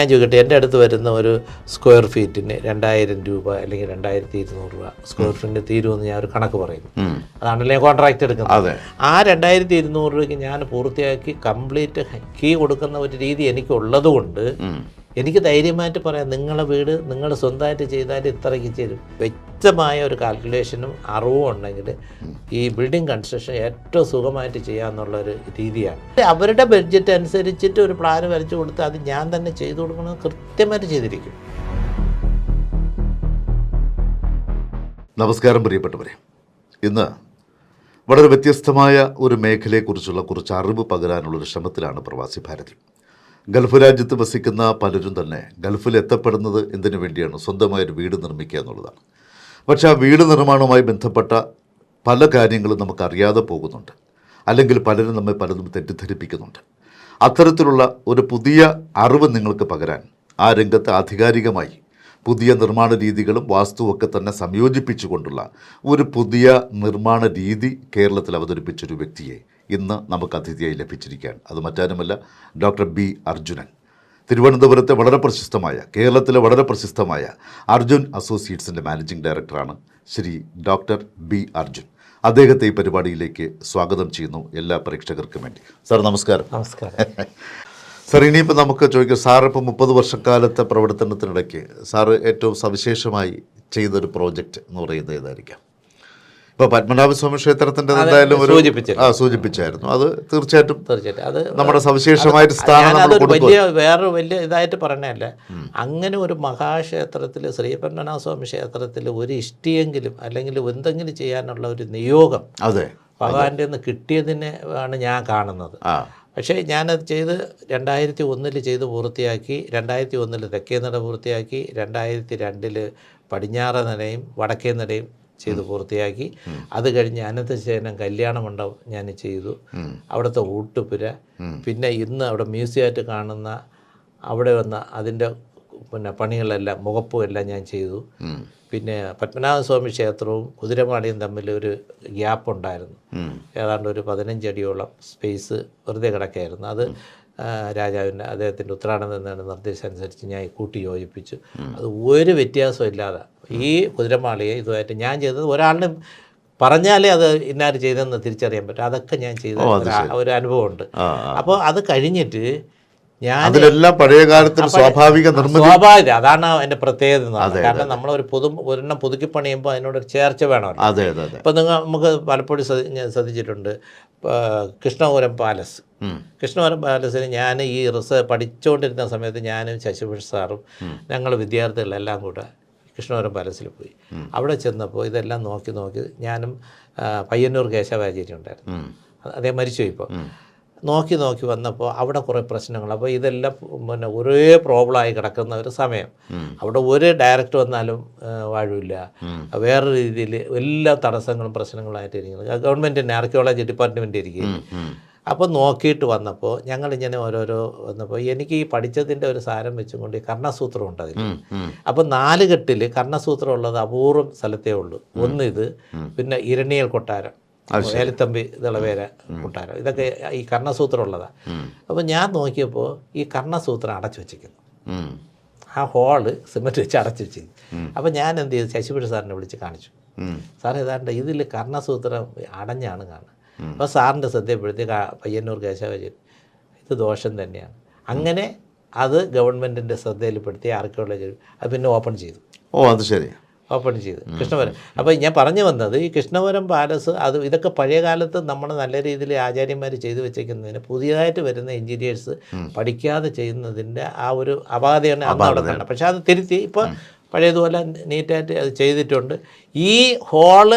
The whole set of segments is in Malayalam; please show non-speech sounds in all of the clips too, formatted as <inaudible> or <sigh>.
ഞാൻ ചോദിക്കട്ടെ എന്റെ അടുത്ത് വരുന്ന ഒരു സ്ക്വയർ ഫീറ്റിന് രണ്ടായിരം രൂപ അല്ലെങ്കിൽ രണ്ടായിരത്തി ഇരുന്നൂറ് രൂപ സ്ക്വയർ ഫീറ്റിന് തീരുമെന്ന് ഞാൻ ഒരു കണക്ക് പറയുന്നു. അതാണല്ലേ കോൺട്രാക്ട് എടുക്കുന്നത്. ആ രണ്ടായിരത്തി ഇരുന്നൂറ് രൂപയ്ക്ക് ഞാൻ പൂർത്തിയാക്കി കംപ്ലീറ്റ് കീ കൊടുക്കുന്ന ഒരു രീതി എനിക്ക് ഉള്ളത് കൊണ്ട്. എനിക്ക് ധൈര്യമായിട്ട് പറയാം നിങ്ങളുടെ വീട് നിങ്ങൾ സ്വന്തമായിട്ട് ചെയ്താൽ ഇത്രയ്ക്ക് ചേരും. വ്യക്തമായ ഒരു കാൽക്കുലേഷനും അറിവും ഉണ്ടെങ്കിൽ ഈ ബിൽഡിംഗ് കൺസ്ട്രക്ഷൻ ഏറ്റവും സുഖമായിട്ട് ചെയ്യാമെന്നുള്ളൊരു രീതിയാണ്. അവരുടെ ബഡ്ജറ്റ് അനുസരിച്ചിട്ട് ഒരു പ്ലാൻ വരച്ചു കൊടുത്ത് അത് ഞാൻ തന്നെ ചെയ്തു കൊടുക്കണമെന്ന് കൃത്യമായിട്ട് ചെയ്തിരിക്കും. നമസ്കാരം പ്രിയപ്പെട്ടവരെ. ഇന്ന് വളരെ വ്യത്യസ്തമായ ഒരു മേഖലയെക്കുറിച്ചുള്ള കുറച്ച് അറിവ് പകരാനുള്ള ഒരു ശ്രമത്തിലാണ് പ്രവാസി ഭാരതി ഗൾഫ് രാജ്യത്ത് വസിക്കുന്ന പലരും തന്നെ ഗൾഫിൽ എത്തപ്പെടുന്നത് എന്തിനു വേണ്ടിയാണ്? സ്വന്തമായൊരു വീട് നിർമ്മിക്കുക എന്നുള്ളതാണ്. പക്ഷേ ആ വീട് നിർമ്മാണവുമായി ബന്ധപ്പെട്ട പല കാര്യങ്ങളും നമുക്കറിയാതെ പോകുന്നുണ്ട്. അല്ലെങ്കിൽ പലരും നമ്മെ പലതും തെറ്റിദ്ധരിപ്പിക്കുന്നുണ്ട്. അത്തരത്തിലുള്ള ഒരു പുതിയ അറിവ് നിങ്ങൾക്ക് പകരാൻ ആ രംഗത്ത് ആധികാരികമായി പുതിയ നിർമ്മാണ രീതികളും വാസ്തുവൊക്കെ തന്നെ സംയോജിപ്പിച്ചുകൊണ്ടുള്ള ഒരു പുതിയ നിർമ്മാണ രീതി കേരളത്തിൽ അവതരിപ്പിച്ചൊരു വ്യക്തിയെ ഇന്ന് നമുക്ക് അതിഥിയായി ലഭിച്ചിരിക്കുകയാണ്. അത് മറ്റാരുമല്ല ഡോക്ടർ ബി അർജുനൻ. തിരുവനന്തപുരത്തെ വളരെ പ്രശസ്തമായ കേരളത്തിലെ വളരെ പ്രശസ്തമായ അർജുൻ അസോസിയേറ്റ്സിന്റെ മാനേജിംഗ് ഡയറക്ടറാണ് ശ്രീ ഡോക്ടർ ബി അർജുൻ. അദ്ദേഹത്തെ ഈ പരിപാടിയിലേക്ക് സ്വാഗതം ചെയ്യുന്നു എല്ലാ പ്രേക്ഷകർക്കും വേണ്ടി. സാർ നമസ്കാരം. നമസ്കാരം. <laughs> സാർ ഇനിയിപ്പോൾ നമുക്ക് ചോദിക്കാം സാർ ഇപ്പോൾ മുപ്പത് വർഷക്കാലത്തെ പ്രവർത്തനത്തിനിടയ്ക്ക് സാറ് ഏറ്റവും സവിശേഷമായി ചെയ്തൊരു പ്രോജക്റ്റ് എന്ന് പറയുന്നത് ഏതായിരിക്കാം? ഇപ്പോൾ പത്മനാഭസ്വാമി ക്ഷേത്രത്തിന്റെ എന്തായാലും ഒരു. ആ സൂചിപ്പിച്ചായിരുന്നു. അത് തീർച്ചയായിട്ടും തീർച്ചയായിട്ടും. അത് നമ്മുടെ സവിശേഷമായിട്ട് സ്ഥാനം നമ്മൾ വലിയ വേറെ വലിയ ഇതായിട്ട് പറയണല്ല അങ്ങനെ ഒരു മഹാക്ഷേത്രത്തിൽ ശ്രീപത്മനാഭസ്വാമി ക്ഷേത്രത്തിൽ ഒരു ഇഷ്ടിയെങ്കിലും അല്ലെങ്കിൽ എന്തെങ്കിലും ചെയ്യാനുള്ള ഒരു നിയോഗം അതെ ഭഗവാന്റെ നിന്ന് കിട്ടിയതിനെ ആണ് ഞാൻ കാണുന്നത്. പക്ഷേ ഞാനത് ചെയ്ത് രണ്ടായിരത്തി ഒന്നിൽ ചെയ്ത് പൂർത്തിയാക്കി രണ്ടായിരത്തി ഒന്നിൽ തെക്കേ നട പൂർത്തിയാക്കി രണ്ടായിരത്തി രണ്ടിൽ പടിഞ്ഞാറ നടയും വടക്കേ നടയും ചെയ്ത് പൂർത്തിയാക്കി. അത് കഴിഞ്ഞ് അനന്തശേനം കല്യാണ മണ്ഡപം ഞാൻ ചെയ്തു. അവിടുത്തെ ഊട്ടുപുര. പിന്നെ ഇന്ന് അവിടെ മ്യൂസിയമായിട്ട് കാണുന്ന അവിടെ വന്ന അതിന്റെ പിന്നെ പണികളെല്ലാം മുഖപ്പും എല്ലാം ഞാൻ ചെയ്തു. പിന്നെ പത്മനാഭസ്വാമി ക്ഷേത്രവും കുതിരമാടിയും തമ്മിൽ ഒരു ഗ്യാപ്പ് ഉണ്ടായിരുന്നു. ഏതാണ്ട് ഒരു പതിനഞ്ചടിയോളം സ്പേസ് വെറുതെ കിടക്കായിരുന്നു. അത് രാജാവിന്റെ അദ്ദേഹത്തിന്റെ ഉത്തരാടനം എന്നാണ് നിർദ്ദേശം അനുസരിച്ച് ഞാൻ കൂട്ടി യോജിപ്പിച്ചു. അത് ഒരു വ്യത്യാസം ഇല്ലാതെ ഈ കുതിരമാളിയെ ഇതുമായിട്ട് ഞാൻ ചെയ്തത് ഒരാളിനും പറഞ്ഞാലേ അത് ഇന്നാര് ചെയ്തതെന്ന് തിരിച്ചറിയാൻ പറ്റും. അതൊക്കെ ഞാൻ ചെയ്ത ഒരു- അനുഭവമുണ്ട്. അപ്പോൾ അത് കഴിഞ്ഞിട്ട് ഞാൻ അതിലെല്ലാം പഴയ കാലത്തിൽ സ്വാഭാവിക സ്വാഭാവിക അതാണ് എന്റെ പ്രത്യേകത കാരണം നമ്മൾ ഒരു നമ്മളൊരു പുതു ഒരെണ്ണം പുതുക്കി പണിയുമ്പോൾ അതിനോടൊരു ചേർച്ച വേണം അതെ അതെ ഇപ്പം നിങ്ങൾ നമുക്ക് പലപ്പോഴും ഞാൻ ശ്രദ്ധിച്ചിട്ടുണ്ട് കൃഷ്ണപുരം പാലസ്. കൃഷ്ണപുരം പാലസിൽ ഞാൻ ഈ റിസ പഠിച്ചുകൊണ്ടിരുന്ന സമയത്ത് ഞാനും ശശിഭൂഷ് സാറും ഞങ്ങൾ വിദ്യാർത്ഥികളെല്ലാം കൂടെ കൃഷ്ണപുരം പാലസിൽ പോയി. അവിടെ ചെന്നപ്പോൾ ഇതെല്ലാം നോക്കി നോക്കി ഞാനും പയ്യന്നൂർ കേശവാചാര്യ ഉണ്ടായിരുന്നു. അദ്ദേഹം മരിച്ചുപോയി ഇപ്പോൾ നോക്കി നോക്കി വന്നപ്പോൾ അവിടെ കുറേ പ്രശ്നങ്ങൾ. അപ്പോൾ ഇതെല്ലാം പിന്നെ ഒരേ പ്രോബ്ലമായി കിടക്കുന്ന ഒരു സമയം. അവിടെ ഒരു ഡയറക്റ്റ് വന്നാലും വാഴില്ല വേറെ രീതിയിൽ എല്ലാ തടസ്സങ്ങളും പ്രശ്നങ്ങളായിട്ട് ഇരിക്കുന്നത് ഗവൺമെന്റിന്റെ ആർക്കിയോളജി ഡിപ്പാർട്ട്മെന്റ് ഇരിക്കും ഉം. അപ്പോൾ നോക്കിയിട്ട് വന്നപ്പോൾ ഞങ്ങളിങ്ങനെ ഓരോരോ വന്നപ്പോൾ എനിക്ക് ഈ പഠിച്ചതിന്റെ ഒരു സാരം വെച്ചുകൊണ്ട് കർണസൂത്രം ഉണ്ട് അതിൽ. അപ്പോൾ നാല് കെട്ടിൽ കർണസൂത്രം ഉള്ളത് അപൂർവം സ്ഥലത്തേ ഉള്ളൂ. ഒന്ന് ഇത് പിന്നെ ഇരണിയൽ കൊട്ടാരം. വേലത്തമ്പി തിളവേര കൊട്ടാരം. ഇതൊക്കെ ഈ കർണസൂത്രം ഉള്ളതാണ് അപ്പോൾ ഞാൻ നോക്കിയപ്പോൾ ഈ കർണസൂത്രം അടച്ചു വെച്ചിരിക്കുന്നു. ആ ഹോൾ സിമെന്റ് വെച്ച് അടച്ചു വെച്ചിരിക്കുന്നു. അപ്പോൾ ഞാൻ എന്ത് ചെയ്തു? ശശിപുരി സാറിനെ വിളിച്ച് കാണിച്ചു. സാർ ഏതാണ്ട് ഇതിൽ കർണസൂത്രം അടഞ്ഞാണ് കാണുന്നത്. അപ്പോൾ സാറിന്റെ ശ്രദ്ധയപ്പെടുത്തി പയ്യന്നൂർ കേശവജൻ ഇത് ദോഷം തന്നെയാണ്. അങ്ങനെ അത് ഗവൺമെന്റിന്റെ ശ്രദ്ധയിൽപ്പെടുത്തി ആർക്കിയോളജി അത് പിന്നെ ഓപ്പൺ ചെയ്തു. ഓ അത് ശരി. ഓപ്പൺ ചെയ്ത്. കൃഷ്ണപുരം. അപ്പോൾ ഞാൻ പറഞ്ഞു വന്നത് ഈ കൃഷ്ണപുരം പാലസ് അത് ഇതൊക്കെ പഴയ കാലത്ത് നമ്മൾ നല്ല രീതിയിൽ ആചാര്യന്മാർ ചെയ്തു വെച്ചേക്കുന്നതിന് പുതിയതായിട്ട് വരുന്ന എഞ്ചിനീയേഴ്സ് പഠിക്കാതെ ചെയ്യുന്നതിന്റെ ആ ഒരു അപാധയാണ് അന്ന് അവിടെ കാണുന്നത് പക്ഷേ അത് തിരുത്തി ഇപ്പോൾ പഴയതുപോലെ നീറ്റായിട്ട് അത് ചെയ്തിട്ടുണ്ട്. ഈ ഹോൾ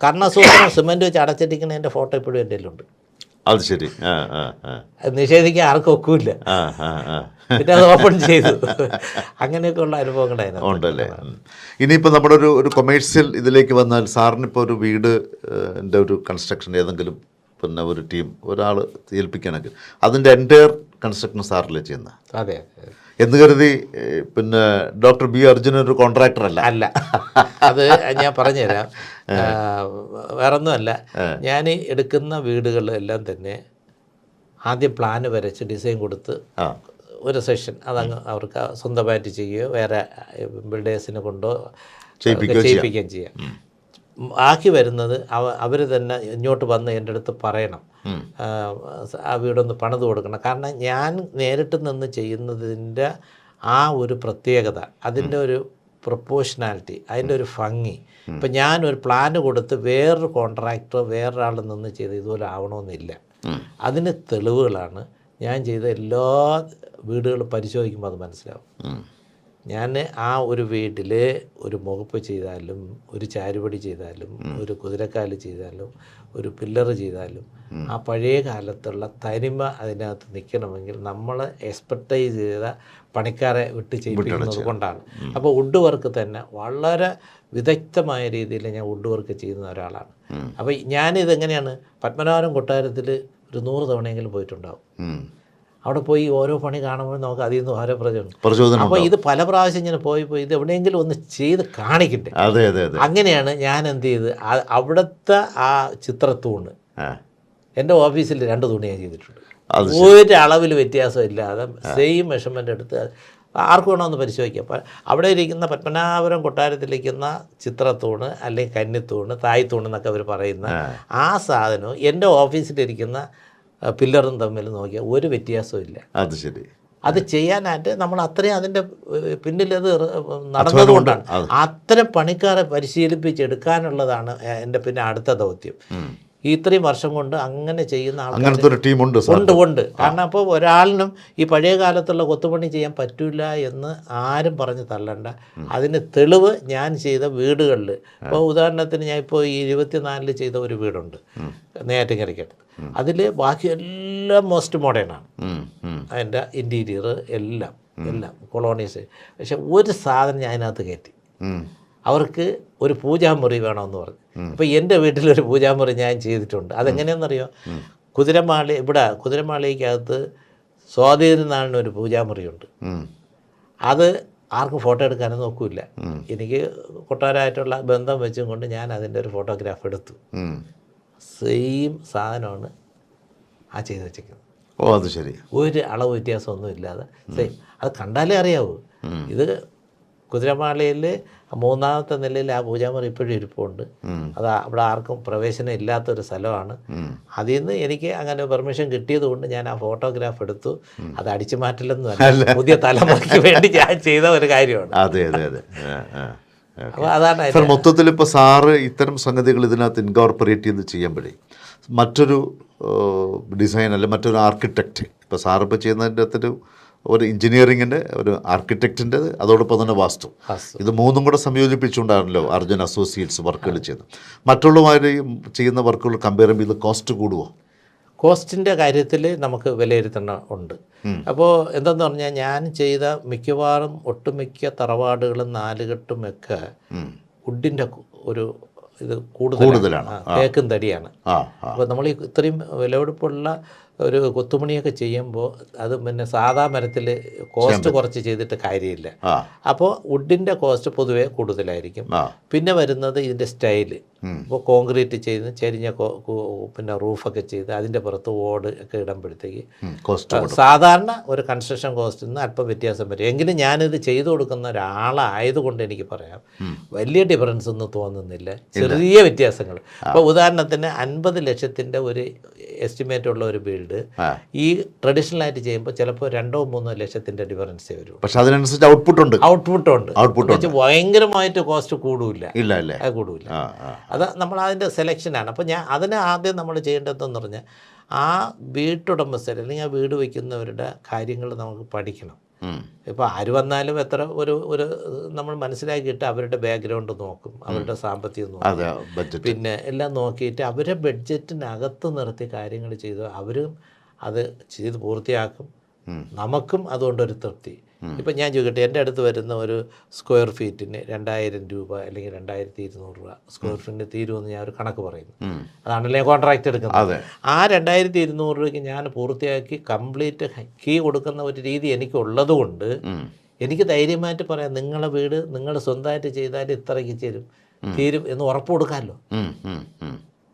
കർണസൂത്രം സിമെന്റ് വെച്ച് അടച്ചിരിക്കുന്നതിന്റെ ഫോട്ടോ ഇപ്പോഴും എന്റെ കയ്യിലുണ്ട്. അത് ശരി. നിഷേധിക്കാൻ ആർക്കും ഒക്കില്ല. പിന്നെ അത് ഓപ്പൺ ചെയ്തു. അങ്ങനെയൊക്കെ ഉള്ള അനുഭവങ്ങളായിരുന്നു ഉണ്ടല്ലേ. ഇനിയിപ്പോൾ നമ്മുടെ ഒരു ഒരു കൊമേഴ്സ്യൽ ഇതിലേക്ക് വന്നാൽ സാറിനിപ്പോൾ ഒരു വീട് എന്റെ ഒരു കൺസ്ട്രക്ഷൻ ഏതെങ്കിലും പിന്നെ ഒരു ടീം ഒരാൾ ഏൽപ്പിക്കുകയാണെങ്കിൽ അതിന്റെ എന്റയർ കൺസ്ട്രക്ഷൻ സാറിലേ ചെയ്യുന്ന? അതെ അതെ. എന്ന് കരുതി പിന്നെ ഡോക്ടർ ബി അർജുനൻ ഒരു കോൺട്രാക്ടർ അല്ല. അല്ല. അത് ഞാൻ പറഞ്ഞുതരാം. <laughs> വേറൊന്നുമല്ല. ഞാൻ എടുക്കുന്ന വീടുകളിലെല്ലാം തന്നെ ആദ്യം പ്ലാൻ വരച്ച് ഡിസൈൻ കൊടുത്ത് ഒരു സെഷൻ അതങ്ങ് അവർക്ക് സ്വന്തമായിട്ട് ചെയ്യുകയോ വേറെ ബിൽഡേഴ്സിനെ കൊണ്ടോ ചെയ്യിപ്പിക്കുകയും ചെയ്യാം. ആക്കി വരുന്നത് അവ അവർ തന്നെ ഇങ്ങോട്ട് വന്ന് എന്റെ അടുത്ത് പറയണം. അവിടെ വീടൊന്ന് പണിത് കൊടുക്കണം. കാരണം ഞാൻ നേരിട്ട് നിന്ന് ചെയ്യുന്നതിന്റെ ആ ഒരു പ്രത്യേകത അതിന്റെ ഒരു പ്രൊപ്പോഷനാലിറ്റി അതിന്റെ ഒരു ഭംഗി. ഇപ്പം ഒരു പ്ലാന് കൊടുത്ത് വേറൊരു കോൺട്രാക്ടർ വേറൊരാൾ നിന്ന് ചെയ്ത് ഇതുപോലെ ആവണമെന്നില്ല. അതിന് തെളിവുകളാണ് ഞാൻ ചെയ്ത എല്ലാ വീടുകളും പരിശോധിക്കുമ്പോൾ അത് മനസ്സിലാവും. ഞാൻ ആ ഒരു വീട്ടിൽ ഒരു മുഖപ്പ് ചെയ്താലും ഒരു ചാരുപടി ചെയ്താലും ഒരു കുതിരക്കാൽ ചെയ്താലും ഒരു പില്ലർ ചെയ്താലും ആ പഴയ കാലത്തുള്ള തനിമ അതിനകത്ത് നിൽക്കണമെങ്കിൽ നമ്മൾ എക്സ്പെർട്ടൈസ് ചെയ്ത പണിക്കാരെ വിട്ട് ചെയ്യിപ്പിക്കുന്നത് കൊണ്ടാണ്. അപ്പോൾ വുഡ് വർക്ക് തന്നെ വളരെ വിദഗ്ധമായ രീതിയിൽ ഞാൻ വുഡ് വർക്ക് ചെയ്യുന്ന ഒരാളാണ്. അപ്പോൾ ഞാനിതെങ്ങനെയാണ് പത്മനാഭൻ കൊട്ടാരത്തിൽ ഒരു നൂറ് തവണയെങ്കിലും പോയിട്ടുണ്ടാവും. അവിടെ പോയി ഓരോ പണി കാണുമ്പോൾ നമുക്ക് അതിൽ നിന്ന് ഓരോ പ്രചോദനം. പ്രചോദനം അപ്പോൾ ഇത് പല പ്രാവശ്യം ഇങ്ങനെ പോയി പോയി ഇത് എവിടെയെങ്കിലും ഒന്ന് ചെയ്ത് കാണിക്കട്ടെ. അതെ അതെ അതെ. അങ്ങനെയാണ് ഞാൻ എന്ത് ചെയ്ത് അവിടുത്തെ ആ ചിത്രത്തൂണ് എന്റെ ഓഫീസിൽ രണ്ട് തുണി ഞാൻ ചെയ്തിട്ടുണ്ട്. അത് ഒരു അളവിൽ വ്യത്യാസം ഇല്ലാതെ സെയിം മെഷർമെന്റ് എടുത്ത് ആർക്ക് ഒന്ന് പരിശോധിക്കാം. അപ്പം അവിടെ ഇരിക്കുന്ന പത്മനാഭപുരം കൊട്ടാരത്തിലിരിക്കുന്ന ചിത്രത്തൂണ് അല്ലെങ്കിൽ കന്നിത്തൂണ് തായ്ത്തൂണ് എന്നൊക്കെ അവർ പറയുന്ന ആ സാധനവും എന്റെ ഓഫീസിലിരിക്കുന്ന പില്ലറും തമ്മിൽ നോക്കിയാൽ ഒരു വ്യത്യാസവും ഇല്ല. അത് ശരി. അത് ചെയ്യാനായിട്ട് നമ്മൾ അത്രയും അതിന്റെ പിന്നിൽ അത് നടന്നതുകൊണ്ടാണ് അത്. അത്തരം പണിക്കാരെ പരിശീലിപ്പിച്ചെടുക്കാനുള്ളതാണ് എന്റെ പിന്നെ അടുത്ത ദൗത്യം. ഈ ഇത്രയും വർഷം കൊണ്ട് അങ്ങനെ ചെയ്യുന്ന ആൾക്കാർ അങ്ങനത്തെ ഒരു ടീമുണ്ട് ഉണ്ട് ഉണ്ട്. കാരണം അപ്പോൾ ഒരാളിനും ഈ പഴയ കാലത്തുള്ള കൊത്തുപണി ചെയ്യാൻ പറ്റില്ല എന്ന് ആരും പറഞ്ഞ് തള്ളണ്ട. അതിന് തെളിവ് ഞാൻ ചെയ്ത വീടുകളിൽ ഇപ്പോൾ ഉദാഹരണത്തിന് ഞാൻ ഇപ്പോൾ ഈ ഇരുപത്തിനാലിൽ ചെയ്ത ഒരു വീടുണ്ട്. നെയ്യാറ്റിൻകരയ്ക്കടുത്ത് അതിൽ ബാക്കി എല്ലാം മോസ്റ്റ് മോഡേണാണ്. അതിന്റെ ഇന്റീരിയർ എല്ലാം എല്ലാം. കൊളോണീസ് പക്ഷെ ഒരു സാധനം ഞാൻ അതിനകത്ത് കയറ്റി. അവർക്ക് ഒരു പൂജാമുറി വേണമെന്ന് പറഞ്ഞു. അപ്പോൾ എന്റെ വീട്ടിൽ ഒരു പൂജാമുറി ഞാൻ ചെയ്തിട്ടുണ്ട്. അതെങ്ങനെയാണെന്നറിയോ കുതിരമാളി ഇവിടെ കുതിരമാളിക്കകത്ത് സ്വാതിരുന്നാളിന് ഒരു പൂജാമുറിയുണ്ട്. അത് ആർക്കും ഫോട്ടോ എടുക്കാനും നോക്കൂല എനിക്ക് കൊട്ടാരമായിട്ടുള്ള ബന്ധം വെച്ചും കൊണ്ട് ഞാൻ അതിന്റെ ഒരു ഫോട്ടോഗ്രാഫ് എടുത്തു. സെയിം സാധനമാണ് ആ ചെയ്ത് വെച്ചിരിക്കുന്നത്. ഓ അത് ശരി. ഒരു അളവ് വ്യത്യാസമൊന്നും ഇല്ലാതെ സെയിം. അത് കണ്ടാലേ അറിയാവൂ. ഇത് കുതിരമാളയിൽ മൂന്നാമത്തെ നിലയിൽ ആ പൂജാമുറി ഇപ്പോഴും ഇരിപ്പുണ്ട്. അത് അവിടെ ആർക്കും പ്രവേശനം ഇല്ലാത്തൊരു സ്ഥലമാണ്. അതിൽ നിന്ന് എനിക്ക് അങ്ങനെ പെർമിഷൻ കിട്ടിയത് കൊണ്ട് ഞാൻ ആ ഫോട്ടോഗ്രാഫ് എടുത്തു. അത് അടിച്ചു മാറ്റില്ലെന്നും അല്ല. അല്ല. പുതിയ തലമുറയ്ക്ക് വേണ്ടി ഞാൻ ചെയ്ത ഒരു കാര്യമാണ്. അതെ അതെ അതെ. അപ്പോൾ അതാണ് സാർ മൊത്തത്തിൽ ഇപ്പോൾ സാറ് ഇത്തരം സംഗതികൾ ഇതിനകത്ത് ഇൻകോർപ്പറേറ്റ് ചെയ്ത് ചെയ്യുമ്പോഴേ മറ്റൊരു ഡിസൈൻ അല്ലെ മറ്റൊരു ആർക്കിടെക്റ്റ് ഇപ്പോൾ സാർ ഇപ്പോൾ ചെയ്യുന്നതിന്റെ അകത്തൊരു ഒരു എഞ്ചിനീയറിങ്ങിന്റെ ഒരു ആർക്കിടെക്റ്റിന്റെ അതോടൊപ്പം തന്നെ വാസ്തു. ഇത് മൂന്നും കൂടെ സംയോജിപ്പിച്ചുകൊണ്ടാണല്ലോ അർജുൻ അസോസിയേറ്റ്സ് വർക്കുകൾ ചെയ്യുന്നത്. മറ്റുള്ളവരെയും ചെയ്യുന്ന വർക്കുകൾ കമ്പയർ ചെയ്യുമ്പോൾ ഇത് കോസ്റ്റ് കൂടുമോ കോസ്റ്റിന്റെ കാര്യത്തിൽ നമുക്ക് വിലയിരുത്തണം ഉണ്ട്. അപ്പോൾ എന്തെന്ന് പറഞ്ഞാൽ ഞാൻ ചെയ്ത മിക്കവാറും ഒട്ടുമിക്ക തറവാടുകളും നാലുകെട്ടും ഒക്കെ വുഡിന്റെ ഒരു ഇത് കൂടുതലാണ്. തേക്കും തടിയാണ്. അപ്പോൾ നമ്മൾ ഇത്രയും വിലപിടിപ്പുള്ള ഒരു കൊത്തുമണിയൊക്കെ ചെയ്യുമ്പോൾ അത് പിന്നെ സാധാ മരത്തിൽ കോസ്റ്റ് കുറച്ച് ചെയ്തിട്ട് കാര്യമില്ല. അപ്പോൾ വുഡിന്റെ കോസ്റ്റ് പൊതുവേ കൂടുതലായിരിക്കും. പിന്നെ വരുന്നത് ഇതിന്റെ സ്റ്റൈൽ ഇപ്പോൾ കോൺക്രീറ്റ് ചെയ്ത് ചെരിഞ്ഞ പിന്നെ റൂഫൊക്കെ ചെയ്ത് അതിന്റെ പുറത്ത് ഓട് ഒക്കെ ഇടുമ്പോഴത്തേക്ക് സാധാരണ ഒരു കൺസ്ട്രക്ഷൻ കോസ്റ്റിൽ നിന്ന് അല്പം വ്യത്യാസം വരും. എങ്കിലും ഞാനിത് ചെയ്തു കൊടുക്കുന്ന ഒരാളായതുകൊണ്ട് എനിക്ക് പറയാം. വലിയ ഡിഫറൻസ് ഒന്നും തോന്നുന്നില്ല. ചെറിയ വ്യത്യാസങ്ങൾ. അപ്പോൾ ഉദാഹരണത്തിന് അൻപത് ലക്ഷത്തിന്റെ ഒരു എസ്റ്റിമേറ്റ് ഉള്ള ഒരു ബിൽഡ് ആ. ഈ ട്രഡീഷണൽ ആയിട്ട് ചെയ്യുമ്പോൾ ചിലപ്പോൾ രണ്ടോ മൂന്നോ ലക്ഷത്തിന്റെ ഡിഫറൻസേ വരും. പക്ഷെ അതിനനുസരിച്ച് ഔട്ട്പുട്ട് ഉണ്ട്. ഔട്ട്പുട്ട് ഉണ്ട്. ഔട്ട്പുട്ട് ഭയങ്കരമായിട്ട് കോസ്റ്റ് കൂടില്ല ഇല്ല അല്ലേ അത് കൂടില്ല അത് നമ്മൾ അതിന്റെ സെലക്ഷനാണ് അപ്പോൾ ഞാൻ അതിന് ആദ്യം നമ്മൾ ചെയ്യേണ്ടതെന്ന് പറഞ്ഞാൽ ആ വീട്ടുടമസ്ഥർ അല്ലെങ്കിൽ ആ വീട് വയ്ക്കുന്നവരുടെ കാര്യങ്ങൾ നമുക്ക് പഠിക്കണം. ഇപ്പോൾ ആര് വന്നാലും എത്ര ഒരു ഒരു നമ്മൾ മനസ്സിലാക്കിയിട്ട് അവരുടെ ബാക്ക്ഗ്രൗണ്ട് നോക്കും അവരുടെ സാമ്പത്തികം നോക്കും. പിന്നെ എല്ലാം നോക്കിയിട്ട് അവരെ ബഡ്ജറ്റിനകത്ത് നിർത്തി കാര്യങ്ങൾ ചെയ്തു അവരും അത് ചെയ്ത് പൂർത്തിയാക്കും. നമുക്കും അതുകൊണ്ടൊരു തൃപ്തി. ഇപ്പം ഞാൻ ചോദിക്കട്ടെ എന്റെ അടുത്ത് വരുന്ന ഒരു സ്ക്വയർ ഫീറ്റിന് രണ്ടായിരം രൂപ അല്ലെങ്കിൽ രണ്ടായിരത്തി ഇരുന്നൂറ് രൂപ സ്ക്വയർ ഫീറ്റിന് തീരുമെന്ന് ഞാൻ ഒരു കണക്ക് പറയുന്നു. അതാണല്ലേ കോൺട്രാക്ട് എടുക്കുന്നത്. ആ രണ്ടായിരത്തി ഇരുന്നൂറ് രൂപയ്ക്ക് ഞാൻ പൂർത്തിയാക്കി കംപ്ലീറ്റ് കീ കൊടുക്കുന്ന ഒരു രീതി എനിക്കുള്ളത് കൊണ്ട് എനിക്ക് ധൈര്യമായിട്ട് പറയാം നിങ്ങളെ വീട് നിങ്ങൾ സ്വന്തമായിട്ട് ചെയ്താൽ ഇത്രയ്ക്ക് ചേരും തീരും എന്ന് ഉറപ്പ് കൊടുക്കാമല്ലോ.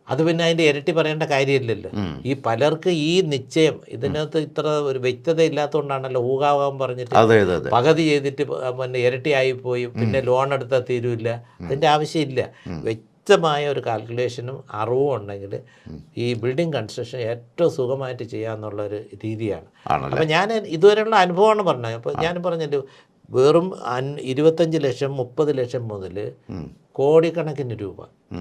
അത് പിന്നെ അതിന്റെ ഇരട്ടി പറയേണ്ട കാര്യമില്ലല്ലോ. ഈ പലർക്ക് ഈ നിശ്ചയം ഇതിനകത്ത് ഇത്ര ഒരു വ്യക്തത ഇല്ലാത്തതുകൊണ്ടാണല്ലോ ഊഹാവാൻ പറഞ്ഞിട്ട് പകുതി ചെയ്തിട്ട് പിന്നെ ഇരട്ടിയായി പോയി പിന്നെ ലോൺ എടുത്താൽ തീരുമില്ല. അതിന്റെ ആവശ്യമില്ല. വ്യക്തമായ ഒരു കാൽക്കുലേഷനും അറിവും ഉണ്ടെങ്കിൽ ഈ ബിൽഡിംഗ് കൺസ്ട്രക്ഷൻ ഏറ്റവും സുഖമായിട്ട് ചെയ്യാന്നുള്ള ഒരു രീതിയാണ്. അപ്പൊ അപ്പം ഞാൻ ഇതുവരെയുള്ള അനുഭവമാണ് പറഞ്ഞത്. അപ്പോൾ ഞാൻ പറഞ്ഞല്ലോ വെറും ഇരുപത്തഞ്ച് ലക്ഷം മുപ്പത് ലക്ഷം മുതൽ. കോടിക്കണക്കിന് രൂപ.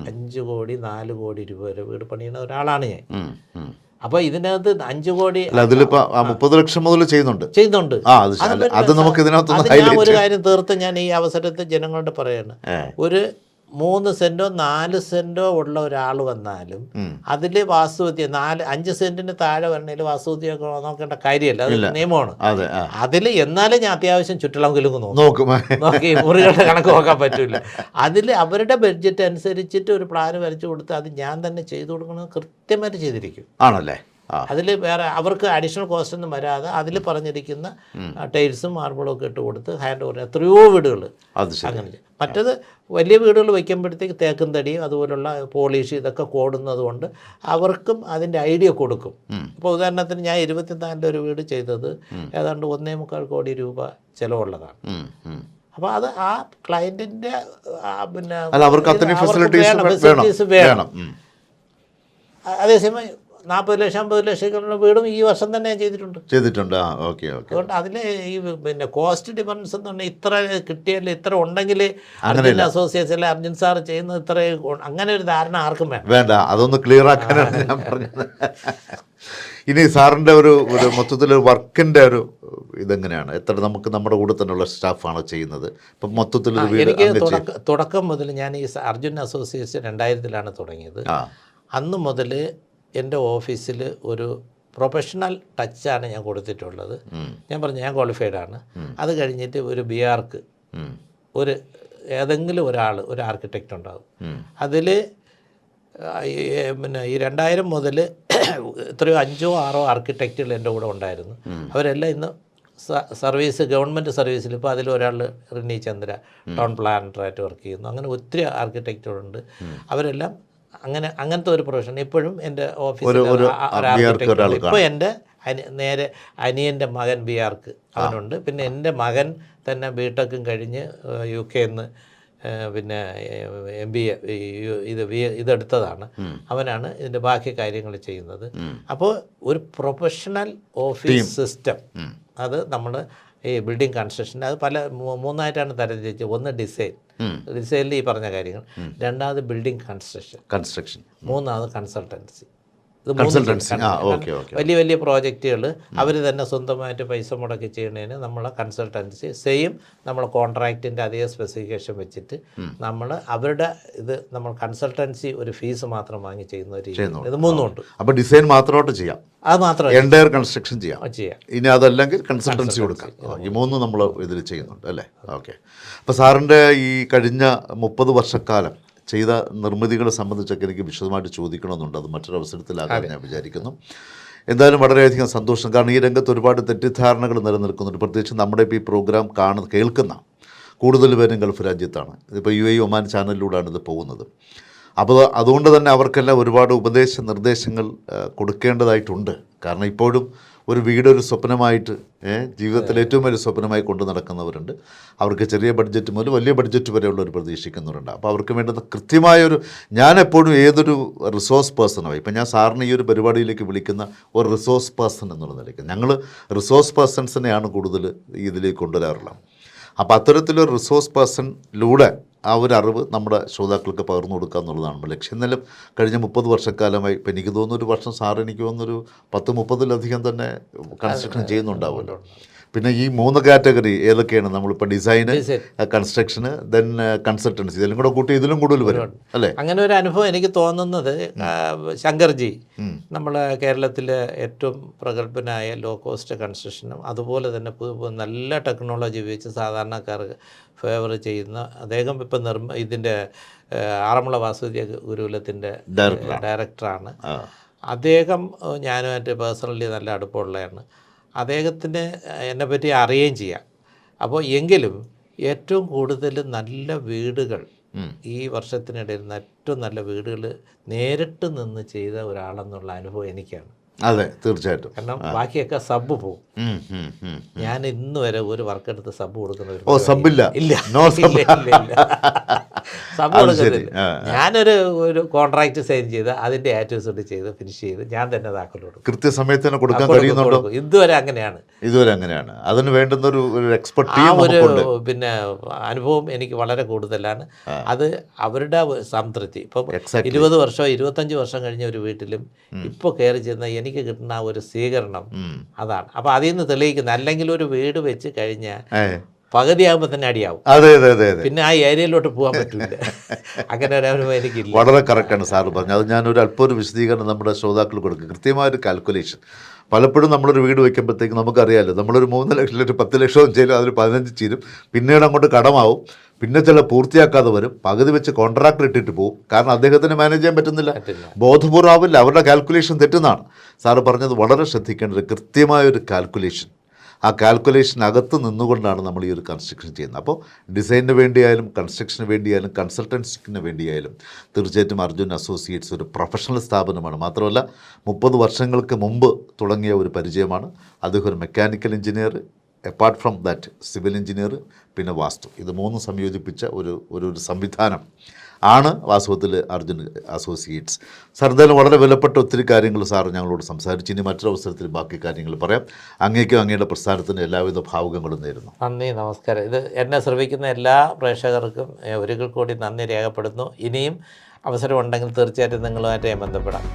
അഞ്ച് കോടി നാല് കോടി രൂപ വരെ വീട് പണിയുന്ന ഒരാളാണ് ഞാൻ. അപ്പോൾ ഇതിനകത്ത് അഞ്ചു കോടി അല്ല അതിലിപ്പോ മുപ്പത് ലക്ഷം മുതൽ ചെയ്യുന്നുണ്ട്. ചെയ്യുന്നുണ്ട്. അത് നമുക്ക് ഇതിനകത്ത് ഒരു കാര്യം തീർത്ത് ഞാൻ ഈ അവസരത്തിൽ ജനങ്ങളോട് പറയാണ്. ഒരു മൂന്ന് സെന്റോ നാല് സെന്റോ ഉള്ള ഒരാൾ വന്നാലും. അതിൽ വാസ്തുവിദ്യ നാല് അഞ്ച് സെന്റിന് താഴെ വരണേൽ വാസ്തുവിദ്യ നോക്കേണ്ട കാര്യമല്ല. അത് നിയമമാണ്. അതെ അതിൽ എന്നാലും ഞാൻ അത്യാവശ്യം ചുറ്റളം കിലുങ്ങ് നോക്കും. നോക്കും. മുറികളുടെ കണക്ക് നോക്കാൻ പറ്റില്ല അതിൽ അവരുടെ ബഡ്ജറ്റ് അനുസരിച്ചിട്ട് ഒരു പ്ലാൻ വരച്ചു കൊടുത്ത് അത് ഞാൻ തന്നെ ചെയ്തു കൊടുക്കണമെന്ന് കൃത്യമായിട്ട് ചെയ്തിരിക്കും. ആണല്ലേ? അതിൽ വേറെ അവർക്ക് അഡീഷണൽ കോസ്റ്റ് ഒന്നും വരാതെ അതിൽ പറഞ്ഞിരിക്കുന്ന ടൈൽസും മാർബിളും ഒക്കെ ഇട്ട് കൊടുത്ത് ഹാൻഡ് ഓവർ എത്രയോ വീടുകൾ അങ്ങനെ. മറ്റത് വലിയ വീടുകൾ വയ്ക്കുമ്പോഴത്തേക്ക് തേക്കും തടിയും അതുപോലുള്ള പോളിഷ് ഇതൊക്കെ കൂടുന്നത് കൊണ്ട് അവർക്കും അതിന്റെ ഐഡിയ കൊടുക്കും. ഇപ്പോൾ ഉദാഹരണത്തിന് ഞാൻ ഇരുപത്തിനാലിന്റെ ഒരു വീട് ചെയ്തത് ഏതാണ്ട് ഒന്നേ മുക്കാൽ കോടി രൂപ ചിലവുള്ളതാണ്. അപ്പോൾ അത് ആ ക്ലയന്റിന്റെ പിന്നെ ഫെസിലിറ്റീസ് വേണം, അതേസമയം നാൽപ്പത് ലക്ഷം അമ്പത് ലക്ഷത്തിലുള്ള വീടും ഈ വർഷം തന്നെ ചെയ്തിട്ടുണ്ട്. ചെയ്തിട്ടുണ്ട്. ആ ഓക്കെ ഓക്കെ. അതുകൊണ്ട് അതിൽ ഈ പിന്നെ കോസ്റ്റ് ഡിഫറൻസ് എന്ന് പറഞ്ഞാൽ ഇത്ര കിട്ടിയല്ല ഇത്ര ഉണ്ടെങ്കിൽ അർജുൻ അല്ലെ അർജുൻ സാർ ചെയ്യുന്നത് ഇത്ര അങ്ങനെ ഒരു ധാരണ ആർക്കും വേണം വേണ്ട അതൊന്ന് ക്ലിയർ ആക്കാനാണ് ഞാൻ പറഞ്ഞത്. ഇനി സാറിന്റെ ഒരു ഒരു മൊത്തത്തിലൊരു വർക്കിന്റെ ഒരു ഇതെങ്ങനെയാണ്? എത്ര നമുക്ക് നമ്മുടെ കൂടെ തന്നെയുള്ള സ്റ്റാഫാണ് ചെയ്യുന്നത്? ഇപ്പം മൊത്തത്തിൽ എനിക്ക് തുടക്കം മുതൽ ഞാൻ ഈ അർജുൻ അസോസിയേഷൻ രണ്ടായിരത്തിലാണ് തുടങ്ങിയത്. അന്ന് മുതൽ എന്റെ ഓഫീസിൽ ഒരു പ്രൊഫഷണൽ ടച്ചാണ് ഞാൻ കൊടുത്തിട്ടുള്ളത്. ഞാൻ പറഞ്ഞു ഞാൻ ക്വാളിഫൈഡ് ആണ്. അത് കഴിഞ്ഞിട്ട് ഒരു ബി ആർക്ക് ഒരു ഏതെങ്കിലും ഒരാൾ ഒരു ആർക്കിടെക്റ്റ് ഉണ്ടാകും. അതിൽ പിന്നെ ഈ രണ്ടായിരം മുതൽ എത്രയോ അഞ്ചോ ആറോ ആർക്കിടെക്റ്റുകൾ എന്റെ കൂടെ ഉണ്ടായിരുന്നു. അവരെല്ലാം ഇന്ന് സർവീസ് ഗവൺമെന്റ് സർവീസിൽ ഇപ്പോൾ അതിൽ ഒരാൾ റിനി ചന്ദ്ര ടൗൺ പ്ലാനറായിട്ട് വർക്ക് ചെയ്യുന്നു. അങ്ങനെ ഒത്തിരി ആർക്കിടെക്റ്റുകളുണ്ട് അവരെല്ലാം അങ്ങനെ അങ്ങനത്തെ ഒരു പ്രൊഫഷൻ ഇപ്പോഴും എന്റെ ഓഫീസിൽ. ഇപ്പോൾ എന്റെ അനി നേരെ അനിയന്റെ മകൻ ബി ആർക്ക് അവനുണ്ട്. പിന്നെ എന്റെ മകൻ തന്നെ ബി ടെക്കും കഴിഞ്ഞ് യു കെ നിന്ന് പിന്നെ എം ബി എ ഇത് വി- ഇതെടുത്തതാണ്. അവനാണ് ഇതിന്റെ ബാക്കി കാര്യങ്ങൾ ചെയ്യുന്നത്. അപ്പോൾ ഒരു പ്രൊഫഷണൽ ഓഫീസ് സിസ്റ്റം അത് നമ്മൾ ഈ ബിൽഡിംഗ് കൺസ്ട്രക്ഷൻ അത് പല മൂന്നായിട്ടാണ് മൂന്നായിട്ടാണ് തരംതിരിച്ചത് ഒന്ന് ഡിസൈൻ ഡിസൈനിൽ ഈ പറഞ്ഞ കാര്യങ്ങൾ. രണ്ടാമത് ബിൽഡിംഗ് കൺസ്ട്രക്ഷൻ. കൺസ്ട്രക്ഷൻ. മൂന്നാമത് കൺസൾട്ടൻസി. ഓക്കെ. വലിയ വലിയ പ്രോജക്റ്റുകൾ അവർ തന്നെ സ്വന്തമായിട്ട് പൈസ മുടക്കി ചെയ്യുന്നതിന് നമ്മളെ കൺസൾട്ടൻസി സെയിം നമ്മൾ കോൺട്രാക്റ്റിന്റെ അതേ സ്പെസിഫിക്കേഷൻ വെച്ചിട്ട് നമ്മൾ അവരുടെ ഇത് നമ്മൾ കൺസൾട്ടൻസി ഒരു ഫീസ് മാത്രം വാങ്ങി ചെയ്യുന്ന ഒരു ഇത് മൂന്നുണ്ട് അപ്പോൾ ഡിസൈൻ മാത്രമായിട്ട് ചെയ്യാം. അത് മാത്രം കൺസ്ട്രക്ഷൻ ചെയ്യാം. ചെയ്യാം. ഇനി അതല്ലെങ്കിൽ കൺസൾട്ടൻസി കൊടുക്കാം. ഈ മൂന്ന് നമ്മൾ ഇതിൽ ചെയ്യുന്നുണ്ട് അല്ലേ? ഓക്കെ. അപ്പോൾ സാറിന്റെ ഈ കഴിഞ്ഞ മുപ്പത് വർഷക്കാലം ചെയ്ത നിർമ്മിതികളെ സംബന്ധിച്ചൊക്കെ എനിക്ക് വിശദമായിട്ട് ചോദിക്കണമെന്നുണ്ട്. അത് മറ്റൊരു അവസരത്തിലാകാൻ ഞാൻ വിചാരിക്കുന്നു. എന്തായാലും വളരെയധികം സന്തോഷം. കാരണം ഈ രംഗത്ത് ഒരുപാട് തെറ്റിദ്ധാരണകൾ നിലനിൽക്കുന്നുണ്ട് പ്രത്യേകിച്ച് നമ്മുടെ ഇപ്പോൾ ഈ പ്രോഗ്രാം കാണ കേൾക്കുന്ന കൂടുതൽ പേരും ഗൾഫ് രാജ്യത്താണ്. ഇതിപ്പോൾ യു എ ഒമാൻ ചാനലിലൂടെയാണ് ഇത് പോകുന്നത്. അപ്പോൾ അതുകൊണ്ട് തന്നെ അവർക്കെല്ലാം ഒരുപാട് ഉപദേശ നിർദ്ദേശങ്ങൾ കൊടുക്കേണ്ടതായിട്ടുണ്ട്. കാരണം ഇപ്പോഴും ഒരു വീടൊരു സ്വപ്നമായിട്ട് ജീവിതത്തിലെ ഏറ്റവും വലിയ സ്വപ്നമായി കൊണ്ടു നടക്കുന്നവരുണ്ട്. അവർക്ക് ചെറിയ ബഡ്ജറ്റ് മുതൽ വലിയ ബഡ്ജറ്റ് വരെയുള്ളവർ പ്രതീക്ഷിക്കുന്നവരുണ്ട്. അപ്പോൾ അവർക്ക് വേണ്ടുന്ന കൃത്യമായൊരു ഞാൻ എപ്പോഴും ഏതൊരു റിസോഴ്സ് പേഴ്സണായി ഇപ്പം ഞാൻ സാറിന് ഈ ഒരു പരിപാടിയിലേക്ക് വിളിക്കുന്ന ഒരു റിസോഴ്സ് പേഴ്സൺ എന്നുള്ള നിലയ്ക്ക് ഞങ്ങൾ റിസോഴ്സ് പേഴ്സൺസിനെയാണ് കൂടുതൽ ഇതിലേക്ക് കൊണ്ടുവരാറുള്ളത്. അപ്പോൾ അത്തരത്തിലൊരു റിസോഴ്സ് പേഴ്സണിലൂടെ ആ ഒരു അറിവ് നമ്മുടെ ശ്രോതാക്കൾക്ക് പകർന്നു കൊടുക്കുക എന്നുള്ളതാണ് ലക്ഷ്യം. എന്നാലും കഴിഞ്ഞ മുപ്പത് വർഷക്കാലമായി ഇപ്പം എനിക്ക് തോന്നുന്നൊരു വർഷം സാർ എനിക്ക് തോന്നുന്നൊരു പത്ത് മുപ്പതിലധികം തന്നെ കൺസ്ട്രക്ഷൻ ചെയ്യുന്നുണ്ടാവുമല്ലോ. പിന്നെ ഈ മൂന്ന് കാറ്റഗറി ഏതൊക്കെയാണ്? നമ്മളിപ്പോൾ ഡിസൈന്. കൺസ്ട്രക്ഷന് ദെൻ കൺസൾട്ടൻസി ഇതെല്ലാം കൂടെ കൂട്ടി ഇതിലും കൂടുതൽ വരും അല്ലേ? അങ്ങനെ ഒരു അനുഭവം എനിക്ക് തോന്നുന്നത് ശങ്കർജി നമ്മളെ കേരളത്തിലെ ഏറ്റവും പ്രഗത്ഭനായ ലോ കോസ്റ്റ് കൺസ്ട്രക്ഷനും അതുപോലെ തന്നെ നല്ല ടെക്നോളജി ഉപയോഗിച്ച് സാധാരണക്കാർക്ക് ഫേവർ ചെയ്യുന്ന അദ്ദേഹം ഇപ്പം നിർമ്മ ഇതിന്റെ ആറന്മുള വാസുദേവ ഗുരുകുലത്തിന്റെ ഡയറക്ടറാണ് അദ്ദേഹം ഞാനുമായിട്ട് പേഴ്സണലി നല്ല അടുപ്പമുള്ളതാണ് അദ്ദേഹത്തിന് എന്നെപ്പറ്റി അറിയുകയും ചെയ്യാം. അപ്പോൾ എങ്കിലും ഏറ്റവും കൂടുതൽ നല്ല വീടുകൾ ഈ വർഷത്തിനിടയിൽ നിന്ന് ഏറ്റവും നല്ല വീടുകൾ നേരിട്ട് നിന്ന് ചെയ്ത ഒരാളെന്നുള്ള അനുഭവം എനിക്കാണ്. അതെ തീർച്ചയായിട്ടും. കാരണം ബാക്കിയൊക്കെ സബ് പോകും. ഞാൻ ഇന്ന് വരെ ഒരു വർക്കെടുത്ത് സബ് കൊടുക്കുന്ന ഒരു ഓ ഇല്ല. ഇല്ല നോ സബ് ഇല്ല, ആ, ഞാനൊരു ഒരു കോൺട്രാക്ട് സൈൻ ചെയ്ത് അതിന്റെ ആറ്റിറ്റ്യൂഡ് ചെയ്ത് ഫിനിഷ് ചെയ്ത് ഞാൻ തന്നെ താക്കോൽ കൊടുക്കും തന്നെ കൊടുക്കാൻ കൊടുക്കും, കഴിയുന്നുണ്ടോ? ഇതുവരെ അങ്ങനെയാണ്. ഇതുവരെ അങ്ങനെയാണ്. അതിന് വേണ്ടുന്ന ഒരു ഒരു എക്സ്പെർട്ട് ആ ഒരു പിന്നെ അനുഭവം എനിക്ക് വളരെ കൂടുതലാണ്. അത് അവരുടെ സംതൃപ്തി. ഇപ്പം. ഇരുപത് വർഷം ഇരുപത്തഞ്ച് വർഷം കഴിഞ്ഞ ഒരു വീട്ടിലും ഇപ്പോൾ കയറി ചെന്ന എനിക്ക് കിട്ടുന്ന ആ ഒരു സ്വീകരണം അതാണ്. അപ്പോൾ അതിൽ നിന്ന് തെളിയിക്കുന്നത് അല്ലെങ്കിൽ ഒരു വീട് വെച്ച് കഴിഞ്ഞാൽ പകുതിയാകുമ്പോൾ തന്നെ അടിയാവും. അതെ അതെ അതെ അതെ. പിന്നെ ആ ഏരിയയിലോട്ട് പോകാൻ പറ്റില്ല അങ്ങനെ ഒരു അനുഭവം എനിക്കില്ല വളരെ കറക്റ്റാണ് സാറ് പറഞ്ഞത്. അത് ഞാനൊരു അല്പം ഒരു വിശദീകരണം നമ്മുടെ ശ്രോതാക്കൾ കൊടുക്കും. കൃത്യമായ ഒരു കാൽക്കുലേഷൻ പലപ്പോഴും നമ്മളൊരു വീട് വയ്ക്കുമ്പോഴത്തേക്ക് നമുക്കറിയാമല്ലോ നമ്മളൊരു മൂന്ന് ലക്ഷം ഒരു പത്ത് ലക്ഷം ചെയ്യും അതിൽ പതിനഞ്ച് ചേരും പിന്നീട് അങ്ങോട്ട് കടമാവും. പിന്നെ ചില പൂർത്തിയാക്കാതെ വരും. പകുതി വെച്ച് കോൺട്രാക്ട് ഇട്ടിട്ട് പോകും കാരണം അദ്ദേഹത്തിന് മാനേജ് ചെയ്യാൻ പറ്റുന്നില്ല. ബോധപൂർവമാവില്ല അവരുടെ കാൽക്കുലേഷൻ തെറ്റുന്നതാണ്. സാറ് പറഞ്ഞത് വളരെ ശ്രദ്ധിക്കേണ്ട ഒരു കൃത്യമായ ഒരു കാൽക്കുലേഷൻ ആ കാൽക്കുലേഷനകത്ത് നിന്നുകൊണ്ടാണ് നമ്മൾ ഈ ഒരു കൺസ്ട്രക്ഷൻ ചെയ്യുന്നത്. അപ്പോൾ ഡിസൈനിന് വേണ്ടിയായാലും കൺസ്ട്രക്ഷന് വേണ്ടിയായാലും കൺസൾട്ടൻസിന് വേണ്ടിയായാലും തീർച്ചയായിട്ടും അർജുൻ അസോസിയേറ്റ്സ് ഒരു പ്രൊഫഷണൽ സ്ഥാപനമാണ്. മാത്രമല്ല മുപ്പത് വർഷങ്ങൾക്ക് മുമ്പ് തുടങ്ങിയ ഒരു പരിചയമാണ്. അദ്ദേഹം ഒരു mechanical engineer apart from that civil engineer പിന്നെ വാസ്തു. ഇത് മൂന്നും സംയോജിപ്പിച്ച ഒരു ഒരു സംവിധാനം. ആണ് വാസ്തവത്തിൽ അർജുൻ അസോസിയേറ്റ്സ് സാർ എന്തായാലും വളരെ വിലപ്പെട്ട ഒത്തിരി കാര്യങ്ങൾ സാർ ഞങ്ങളോട് സംസാരിച്ചു. ഇനി മറ്റൊരവസരത്തിൽ ബാക്കി കാര്യങ്ങൾ പറയാം. അങ്ങേക്കും അങ്ങയുടെ പ്രസ്ഥാനത്തിന് എല്ലാവിധ ഭാവുകങ്ങളും നേരുന്നു. നന്ദി നമസ്കാരം. ഇത് എന്നെ ശ്രമിക്കുന്ന എല്ലാ പ്രേക്ഷകർക്കും ഒരിക്കൽ കൂടി നന്ദി രേഖപ്പെടുത്തുന്നു. ഇനിയും അവസരമുണ്ടെങ്കിൽ തീർച്ചയായിട്ടും നിങ്ങളുമായിട്ട് ബന്ധപ്പെടാം.